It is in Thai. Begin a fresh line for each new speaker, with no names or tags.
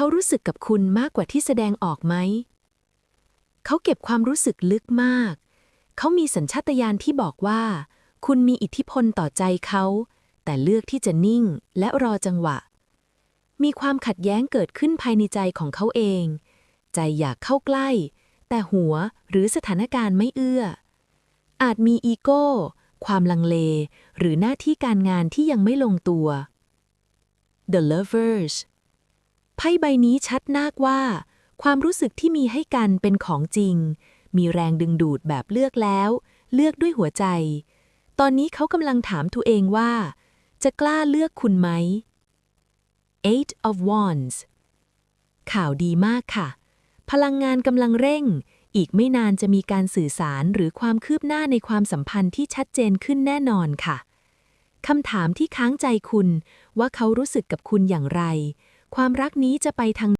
เขารู้สึกกับคุณมากกว่าที่แสดงออกไหม เขาเก็บความรู้สึกลึกมาก เขามีสัญชาตญาณที่บอกว่า คุณมีอิทธิพลต่อใจเขา แต่เลือกที่จะนิ่งและรอจังหวะ มีความขัดแย้งเกิดขึ้นภายในใจของเขาเอง ใจอยากเข้าใกล้ แต่หัวหรือสถานการณ์ไม่เอื้อ อาจมีอีโก้ ความลังเล หรือหน้าที่การงานที่ยังไม่ลงตัว The Lovers ไพ่ใบนี้ชัดนากว่า ความรู้สึกที่มีให้กันเป็นของจริง มีแรงดึงดูดแบบเลือกแล้ว เลือกด้วยหัวใจ ตอนนี้เขากำลังถามตัวเองว่า จะกล้าเลือกคุณไหม Eight of Wands ข่าวดีมากค่ะ พลังงานกำลังเร่ง อีกไม่นานจะมีการสื่อสารหรือความคืบหน้าในความสัมพันธ์ที่ชัดเจนขึ้นแน่นอนค่ะคำถามที่ค้างใจคุณว่าเขารู้สึกกับคุณอย่างไร ความรักนี้จะไปทาง